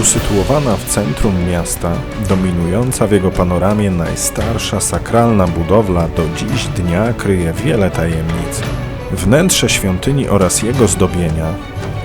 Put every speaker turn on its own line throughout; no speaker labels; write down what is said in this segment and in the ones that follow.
Usytuowana w centrum miasta, dominująca w jego panoramie najstarsza sakralna budowla do dziś dnia kryje wiele tajemnic. Wnętrze świątyni oraz jego zdobienia,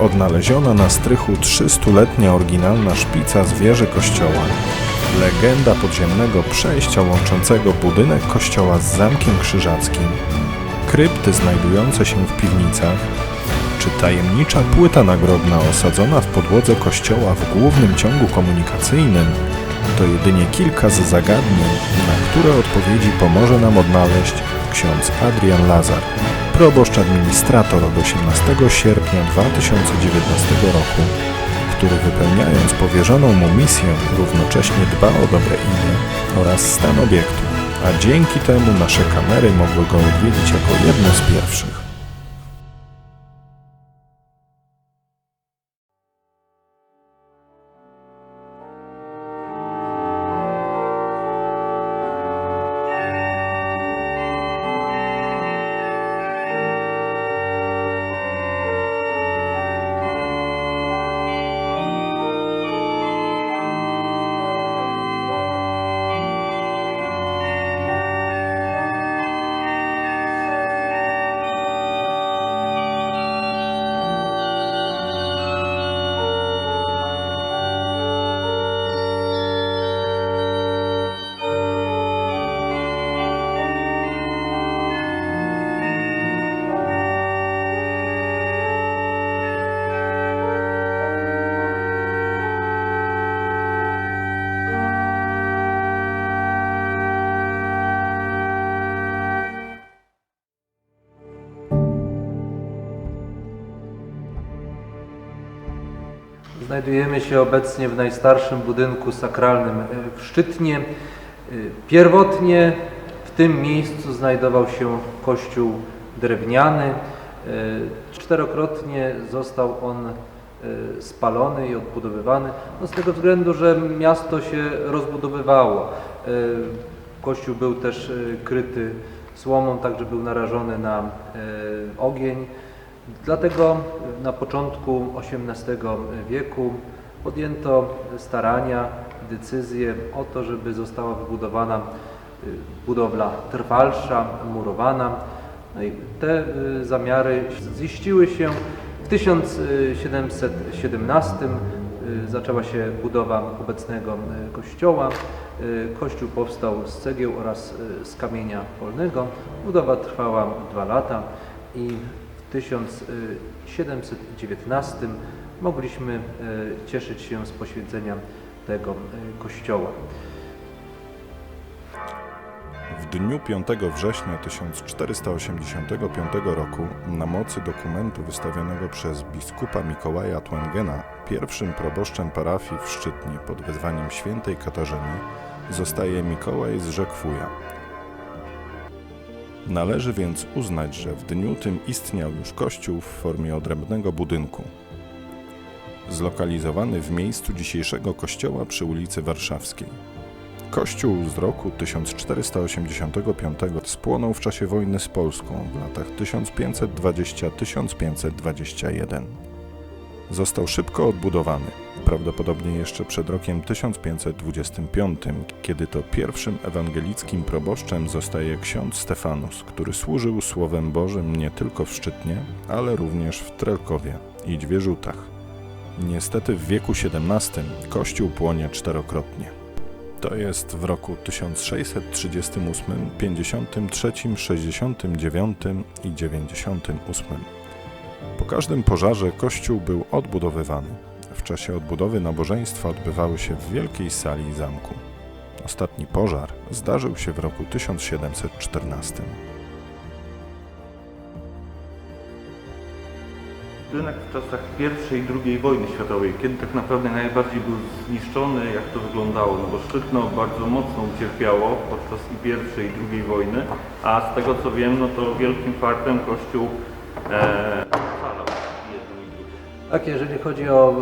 odnaleziona na strychu 300-letnia oryginalna szpica z wieży kościoła, legenda podziemnego przejścia łączącego budynek kościoła z zamkiem krzyżackim, krypty znajdujące się w piwnicach, czy tajemnicza płyta nagrobna osadzona w podłodze kościoła w głównym ciągu komunikacyjnym to jedynie kilka z zagadnień, na które odpowiedzi pomoże nam odnaleźć ksiądz Adrian Lazar, proboszcz administrator od 18 sierpnia 2019 roku, który wypełniając powierzoną mu misję równocześnie dba o dobre imię oraz stan obiektu, a dzięki temu nasze kamery mogły go odwiedzić jako jedno z pierwszych.
Znajdujemy się obecnie w najstarszym budynku sakralnym e, w Szczytnie. E, Pierwotnie w tym miejscu znajdował się kościół drewniany. E, Czterokrotnie został on spalony i odbudowywany, no z tego względu, że miasto się rozbudowywało. Kościół był też kryty słomą, także był narażony na ogień. Dlatego na początku XVIII wieku podjęto starania, decyzję o to, żeby została wybudowana y, budowla trwalsza, murowana. No i te y, zamiary ziściły się. W 1717 y, zaczęła się budowa obecnego kościoła. Kościół powstał z cegieł oraz z kamienia polnego. Budowa trwała dwa lata i 1719 mogliśmy e, cieszyć się z poświęcenia tego e, kościoła.
W dniu 5 września 1485 roku na mocy dokumentu wystawionego przez biskupa Mikołaja Twengena pierwszym proboszczem parafii w Szczytnie pod wezwaniem świętej Katarzyny zostaje Mikołaj z Rzekwuja. Należy więc uznać, że w dniu tym istniał już kościół w formie odrębnego budynku. Zlokalizowany w miejscu dzisiejszego kościoła przy ulicy Warszawskiej. Kościół z roku 1485 spłonął w czasie wojny z Polską w latach 1520-1521. Został szybko odbudowany, prawdopodobnie jeszcze przed rokiem 1525, kiedy to pierwszym ewangelickim proboszczem zostaje ksiądz Stefanus, który służył Słowem Bożym nie tylko w Szczytnie, ale również w Trelkowie i Dwierzutach. Niestety w wieku XVII kościół płonie czterokrotnie. To jest w roku 1638, 53, 69 i 98. Po każdym pożarze kościół był odbudowywany. W czasie odbudowy nabożeństwa odbywały się w wielkiej sali zamku. Ostatni pożar zdarzył się w roku 1714.
Budynek w czasach I i II wojny światowej, kiedy tak naprawdę najbardziej był zniszczony, jak to wyglądało, no bo Szczytno bardzo mocno ucierpiało podczas i I i II wojny, a z tego co wiem, no to wielkim fartem Kościół e,
Tak, jeżeli chodzi o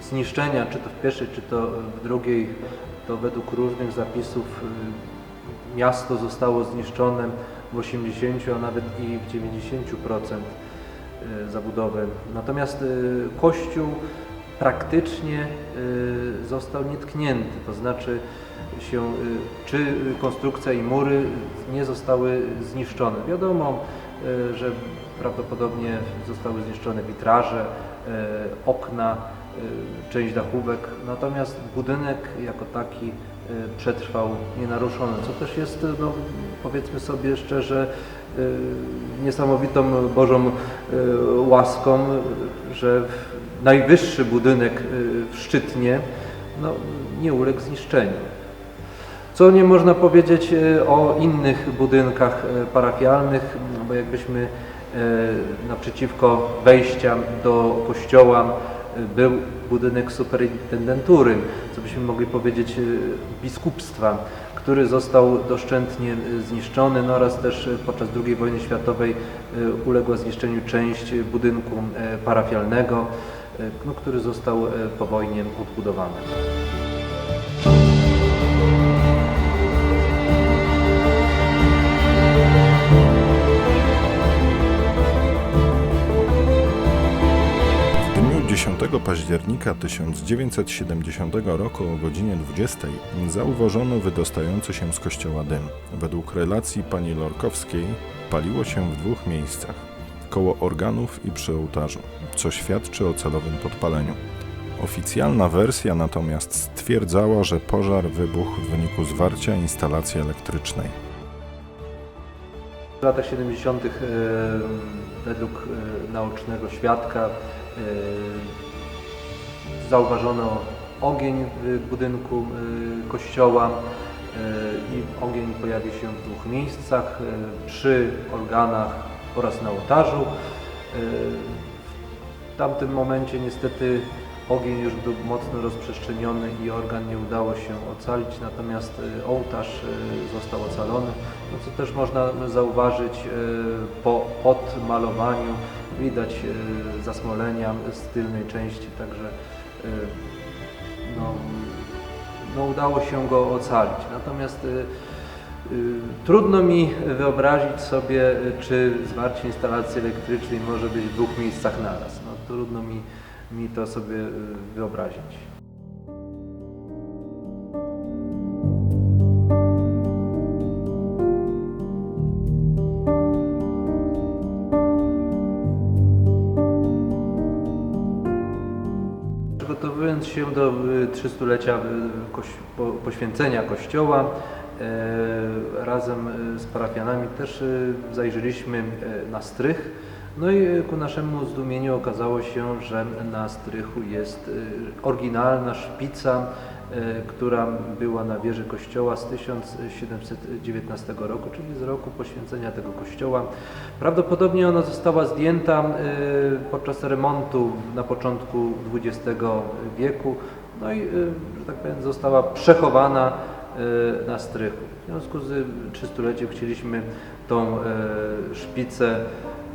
e, zniszczenia, czy to w pierwszej, czy to w drugiej, to według różnych zapisów y, miasto zostało zniszczone w 80, a nawet i w 90% y, zabudowy. Natomiast kościół praktycznie został nietknięty, to znaczy się, czy konstrukcja i mury nie zostały zniszczone. Wiadomo, że prawdopodobnie zostały zniszczone witraże, okna, y, część dachówek, natomiast budynek jako taki y, przetrwał nienaruszony, co też jest, no, powiedzmy sobie szczerze, niesamowitą Bożą łaską, że najwyższy budynek w Szczytnie no, nie uległ zniszczeniu. Co nie można powiedzieć e, o innych budynkach e, parafialnych, no bo jakbyśmy e, naprzeciwko wejścia do kościoła e, był budynek superintendentury, co byśmy mogli powiedzieć e, biskupstwa, który został doszczętnie e, zniszczony no oraz też e, podczas II wojny światowej e, uległa zniszczeniu część budynku e, parafialnego, e, no, który został e, po wojnie odbudowany.
Października 1970 roku o godzinie 20 zauważono wydostający się z kościoła dym. Według relacji pani Lorkowskiej paliło się w dwóch miejscach koło organów i przy ołtarzu, co świadczy o celowym podpaleniu. Oficjalna wersja natomiast stwierdzała, że pożar wybuchł w wyniku zwarcia instalacji elektrycznej.
W latach 70. e, według e, naocznego świadka e, zauważono ogień w budynku e, kościoła e, i ogień pojawił się w dwóch miejscach, e, przy organach oraz na ołtarzu. W tamtym momencie niestety ogień już był mocno rozprzestrzeniony i organ nie udało się ocalić, natomiast ołtarz został ocalony, no co też można zauważyć po odmalowaniu. Widać e, zasmolenia z tylnej części, także e, no, no udało się go ocalić. Natomiast y, trudno mi wyobrazić sobie, czy zwarcie instalacji elektrycznej może być w dwóch miejscach naraz. No, trudno mi, mi to sobie wyobrazić. Do y, 300-lecia y, po- poświęcenia Kościoła, e, razem y, z parafianami też y, zajrzeliśmy e, na strych. No i y, ku naszemu zdumieniu okazało się, że na strychu jest y, oryginalna szpica, która była na wieży kościoła z 1719 roku, czyli z roku poświęcenia tego kościoła. Prawdopodobnie ona została zdjęta e, podczas remontu na początku XX wieku, no i, e, że tak powiem, została przechowana e, na strychu. W związku z 300-leciem chcieliśmy tą e, szpicę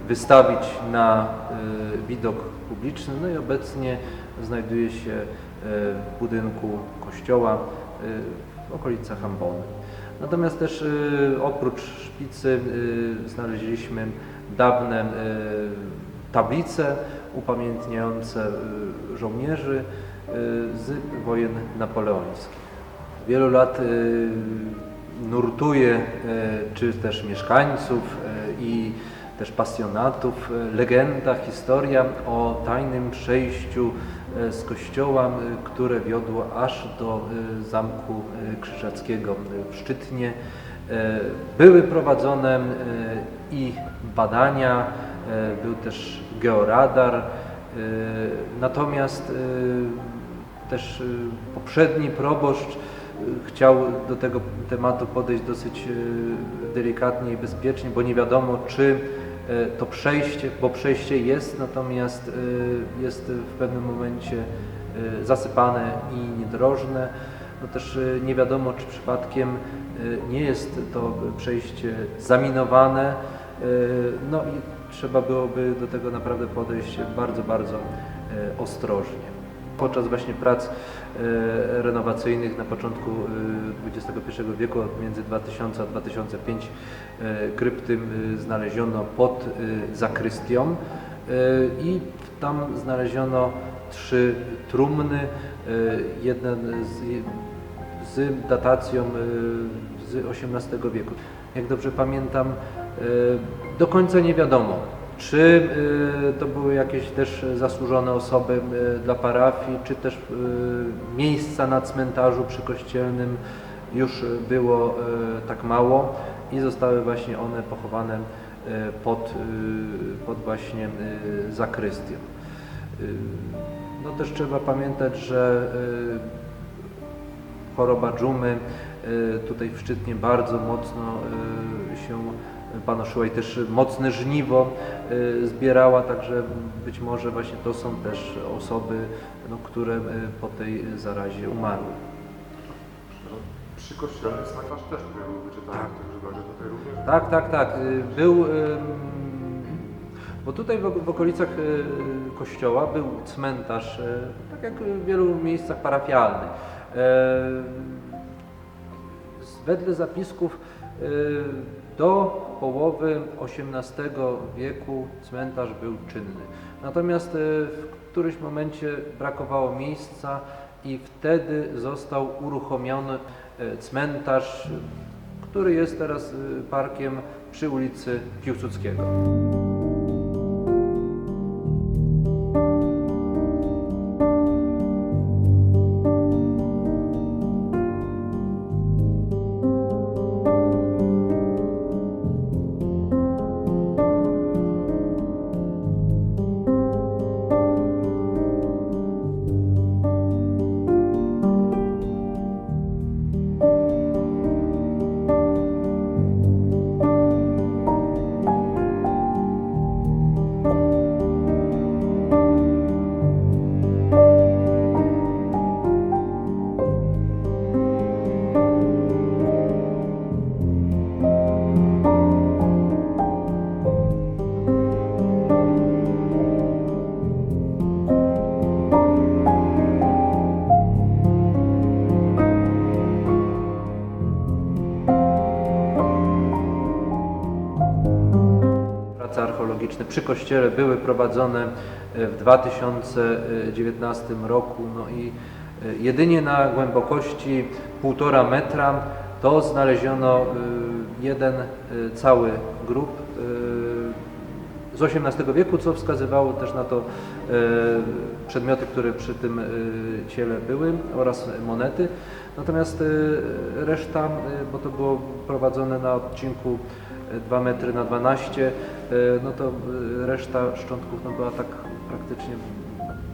wystawić na e, widok publiczny, no i obecnie znajduje się e, budynku kościoła e, w okolicach Ambony. Natomiast też e, oprócz szpicy e, znaleźliśmy dawne tablice upamiętniające żołnierzy z wojen napoleońskich. Wielu lat y, nurtuje y, czy też mieszkańców y, i też pasjonatów y, legenda, historia o tajnym przejściu y, z kościoła, y, które wiodło aż do y, zamku krzyżackiego w Szczytnie. Były prowadzone i badania, był też georadar, natomiast też poprzedni proboszcz chciał do tego tematu podejść dosyć delikatnie i bezpiecznie, bo nie wiadomo, czy to przejście, bo przejście jest, natomiast y, jest w pewnym momencie y, zasypane i niedrożne. No też nie wiadomo, czy przypadkiem nie jest to przejście zaminowane. No i trzeba byłoby do tego naprawdę podejść bardzo, bardzo ostrożnie podczas właśnie prac e, renowacyjnych na początku e, XXI wieku, między 2000 a 2005 e, krypty e, znaleziono pod e, zakrystią e, i tam znaleziono trzy trumny, jeden z, z datacją z XVIII wieku. Jak dobrze pamiętam, do końca nie wiadomo, czy y, to były jakieś też zasłużone osoby y, dla parafii, czy też y, miejsca na cmentarzu przykościelnym już było tak mało i zostały właśnie one pochowane pod, pod właśnie zakrystią. No też trzeba pamiętać, że choroba dżumy tutaj w Szczytnie bardzo mocno się panoszyła i też mocne żniwo y, zbierała, także być może właśnie to są też osoby, no, które y, po tej zarazie umarły.
Przy kościele cmentarz też tutaj był wyczytany, także będzie tutaj również.
Tak, tak, tak. y, Był, bo tutaj w, w okolicach kościoła był cmentarz, tak jak w wielu miejscach parafialnych. Z- Wedle zapisków do połowy XVIII wieku cmentarz był czynny. Natomiast y, w którymś momencie brakowało miejsca i wtedy został uruchomiony y, cmentarz, który jest teraz y, parkiem przy ulicy Piłsudskiego. Przy kościele były prowadzone e, w 2019 roku no i e, jedynie na głębokości 1,5 metra to znaleziono e, jeden cały grób z XVIII wieku, co wskazywało też na to przedmioty, które przy tym ciele były oraz monety. Natomiast reszta, bo to było prowadzone na odcinku 2 metry na 12, e, no to e, reszta szczątków no była tak praktycznie,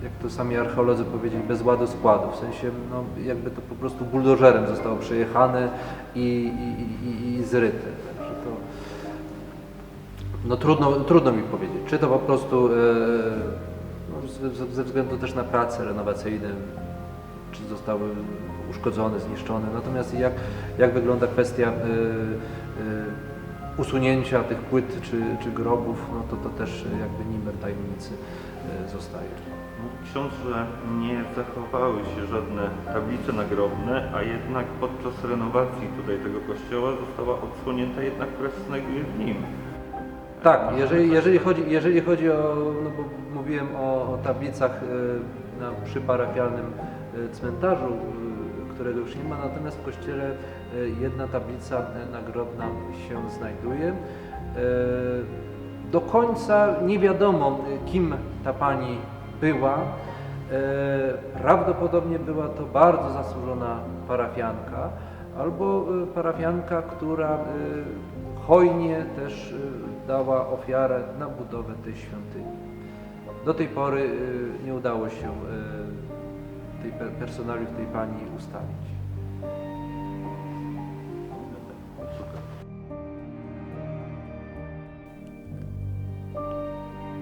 jak to sami archeolodzy powiedzieli, bez ładu składu. W sensie, no jakby to po prostu buldożerem zostało przejechane i, i, i, i zryte. Także to, no trudno, trudno mi powiedzieć, czy to po prostu e, no, ze, ze względu też na prace renowacyjne, czy zostały uszkodzone, zniszczone. Natomiast jak, jak wygląda kwestia usunięcia tych płyt czy, czy grobów, no to to też jakby nimem tajemnicy e, zostaje.
No, w książce nie zachowały się żadne tablice nagrobne, a jednak podczas renowacji tutaj tego kościoła została odsłonięta jedna, która się znajduje w nim.
Tak, jeżeli, jeżeli, chodzi, jeżeli chodzi o, no bo mówiłem o, o tablicach e, na przyparafialnym e, cmentarzu, którego już nie ma, natomiast w kościele jedna tablica e, nagrobna się znajduje. E, Do końca nie wiadomo, kim ta pani była. Prawdopodobnie była to bardzo zasłużona parafianka, albo parafianka, która hojnie też dała ofiarę na budowę tej świątyni. Do tej pory nie udało się tej per- personaliów tej pani ustalić.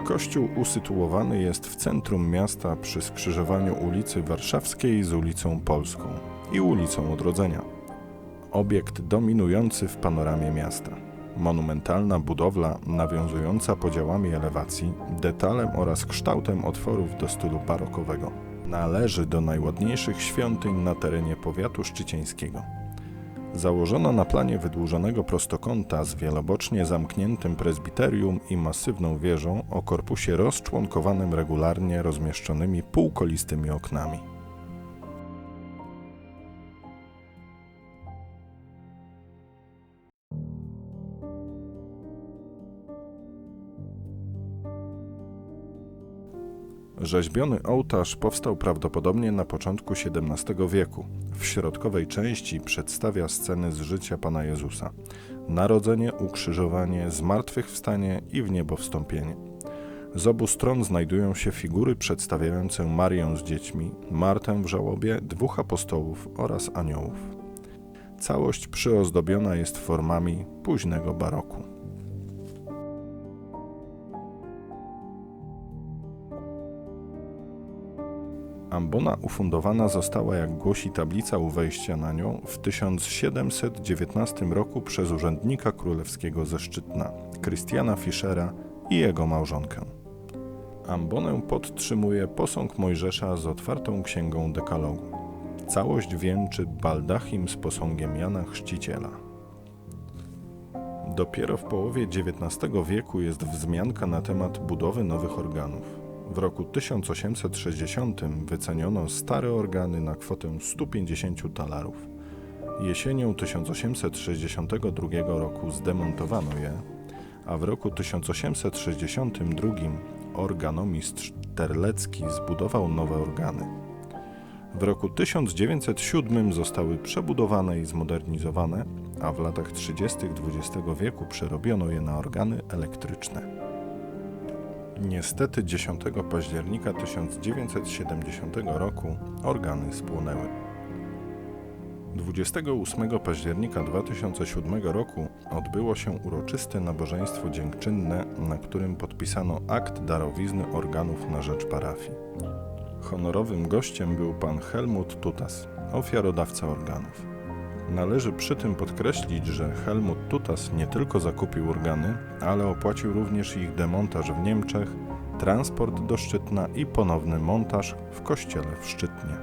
Kościół usytuowany jest w centrum miasta przy skrzyżowaniu ulicy Warszawskiej z ulicą Polską i ulicą Odrodzenia. Obiekt dominujący w panoramie miasta. Monumentalna budowla nawiązująca podziałami elewacji, detalem oraz kształtem otworów do stylu barokowego. Należy do najładniejszych świątyń na terenie powiatu szczycieńskiego. Założona na planie wydłużonego prostokąta z wielobocznie zamkniętym prezbiterium i masywną wieżą o korpusie rozczłonkowanym regularnie rozmieszczonymi półkolistymi oknami. Rzeźbiony ołtarz powstał prawdopodobnie na początku XVII wieku. W środkowej części przedstawia sceny z życia Pana Jezusa: narodzenie, ukrzyżowanie, zmartwychwstanie i w niebo wstąpienie. Z obu stron znajdują się figury przedstawiające Marię z dziećmi, Martę w żałobie, dwóch apostołów oraz aniołów. Całość przyozdobiona jest formami późnego baroku. Ambona ufundowana została, jak głosi tablica u wejścia na nią, w 1719 roku przez urzędnika królewskiego ze Szczytna, Krystiana Fischera i jego małżonkę. Ambonę podtrzymuje posąg Mojżesza z otwartą księgą dekalogu. Całość wieńczy baldachim z posągiem Jana Chrzciciela. Dopiero w połowie XIX wieku jest wzmianka na temat budowy nowych organów. W roku 1860 wyceniono stare organy na kwotę 150 talarów. Jesienią 1862 roku zdemontowano je, a w roku 1862 organomistrz Terlecki zbudował nowe organy. W roku 1907 zostały przebudowane i zmodernizowane, a w latach 30. XX wieku przerobiono je na organy elektryczne. Niestety 10 października 1970 roku organy spłonęły. 28 października 2007 roku odbyło się uroczyste nabożeństwo dziękczynne, na którym podpisano akt darowizny organów na rzecz parafii. Honorowym gościem był pan Helmut Tutas, ofiarodawca organów. Należy przy tym podkreślić, że Helmut Tutas nie tylko zakupił organy, ale opłacił również ich demontaż w Niemczech, transport do Szczytna i ponowny montaż w kościele w Szczytnie.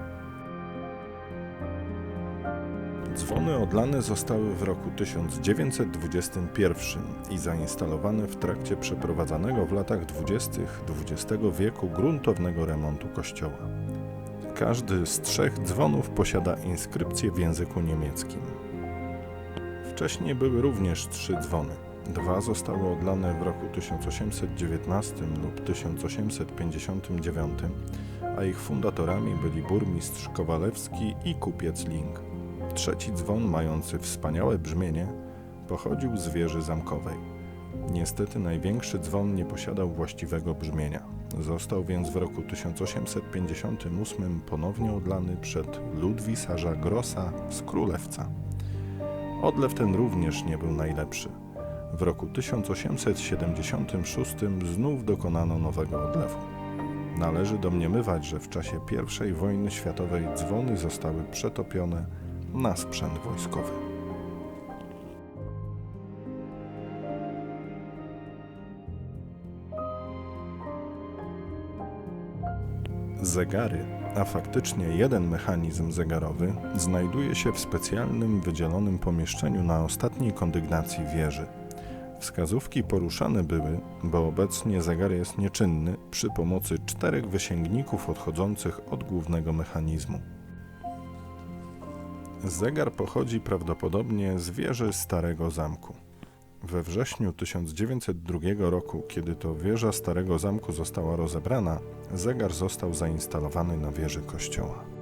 Dzwony odlane zostały w roku 1921 i zainstalowane w trakcie przeprowadzanego w latach 20. XX wieku gruntownego remontu kościoła. Każdy z trzech dzwonów posiada inskrypcję w języku niemieckim. Wcześniej były również trzy dzwony. Dwa zostały odlane w roku 1819 lub 1859, a ich fundatorami byli burmistrz Kowalewski i kupiec Ling. Trzeci dzwon, mający wspaniałe brzmienie, pochodził z wieży zamkowej. Niestety największy dzwon nie posiadał właściwego brzmienia. Został więc w roku 1858 ponownie odlany przed Ludwisarza Grossa z Królewca. Odlew ten również nie był najlepszy. W roku 1876 znów dokonano nowego odlewu. Należy domniemywać, że w czasie I wojny światowej dzwony zostały przetopione na sprzęt wojskowy. Zegary, a faktycznie jeden mechanizm zegarowy, znajduje się w specjalnym wydzielonym pomieszczeniu na ostatniej kondygnacji wieży. Wskazówki poruszane były, bo obecnie zegar jest nieczynny, przy pomocy czterech wysięgników odchodzących od głównego mechanizmu. Zegar pochodzi prawdopodobnie z wieży Starego Zamku. We wrześniu 1902 roku, kiedy to wieża Starego Zamku została rozebrana, zegar został zainstalowany na wieży kościoła.